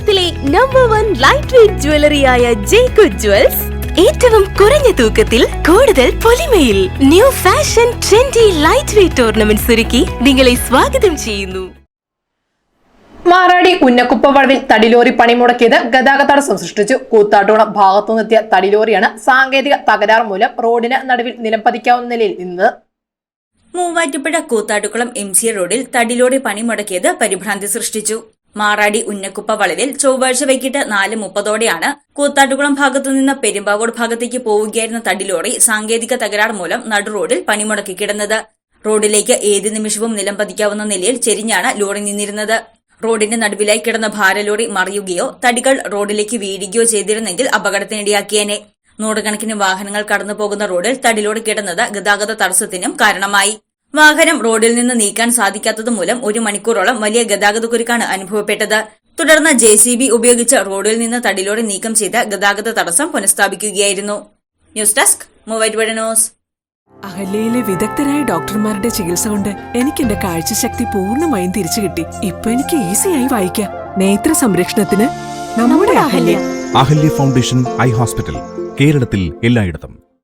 കേരളത്തിലെ number one light weight ജ്വല്ലറിയായ ജേക്കു ജ്വൽസ് ഏറ്റവും കുറഞ്ഞ തൂക്കത്തിൽ കൂടുതൽ പൊലിമയിൽ new fashion trendy light weight tournament ഒരുക്കി നിങ്ങളെ സ്വാഗതം ചെയ്യുന്നു. മാറാടി ഉന്നക്കുപ്പ വളവിൽ തടിലോറി പണിമുടക്കിയത് ഗതാഗത തടസ്സം സൃഷ്ടിച്ചു. കൂത്താട്ടോണം ഭാഗത്തുനിന്നെത്തിയ തടിലോറിയാണ് സാങ്കേതിക തകരാർ മൂലം റോഡിന് നടുവിൽ നിലംപതിക്കാവുന്ന നിലയിൽ നിന്നത്. മൂവാറ്റുപുഴ കൂത്താട്ടുകുളം എം സി റോഡിൽ തടിലോറി പണിമുടക്കിയത് പരിഭ്രാന്തി സൃഷ്ടിച്ചു. മാറാടി ഉന്നക്കുപ്പ വളവിൽ ചൊവ്വാഴ്ച വൈകിട്ട് നാല് മുപ്പതോടെയാണ് കൂത്താട്ടുകുളം ഭാഗത്തുനിന്ന് പെരുമ്പാവൂർ ഭാഗത്തേക്ക് പോവുകയായിരുന്ന തടിലോറി സാങ്കേതിക തകരാർ മൂലം നടു റോഡിൽ പണിമുടക്കി കിടന്നത്. റോഡിലേക്ക് ഏത് നിമിഷവും നിലം പതിക്കാവുന്ന നിലയിൽ ചെരിഞ്ഞാണ് ലോറി നിന്നിരുന്നത്. റോഡിന്റെ നടുവിലായി കിടന്ന ഭാരലോറി മറിയുകയോ തടികൾ റോഡിലേക്ക് വീഴുകയോ ചെയ്തിരുന്നെങ്കിൽ അപകടത്തിനിടയാക്കിയേനെ. നൂറുകണക്കിന് വാഹനങ്ങൾ കടന്നുപോകുന്ന റോഡിൽ തടിലോട് കിടന്നത് ഗതാഗത തടസ്സത്തിനും കാരണമായി. വാഹനം റോഡിൽ നിന്ന് നീക്കാൻ സാധിക്കാത്തത് മൂലം ഒരു മണിക്കൂറോളം വലിയ ഗതാഗത കുരുക്കാണ് അനുഭവപ്പെട്ടത്. തുടർന്ന് ജെ സി ബി ഉപയോഗിച്ച് റോഡിൽ നിന്ന് തടിലോടെ നീക്കം ചെയ്ത ഗതാഗത തടസ്സം പുനഃസ്ഥാപിക്കുകയായിരുന്നു. ന്യൂസ് ഡെസ്ക് അഹല്യയിലെ വിദഗ്ധരായ ഡോക്ടർമാരുടെ ചികിത്സ കൊണ്ട് എനിക്ക് എന്റെ കാഴ്ചശക്തി പൂർണമായും തിരിച്ചു കിട്ടി. ഇപ്പൊ എനിക്ക് ഈസിയായി വായിക്കാം. നേത്ര സംരക്ഷണത്തിന് നമ്മുടെ Ahalya. Ahalya foundation eye hospital കേരളത്തിൽ എല്ലായിടത്തും.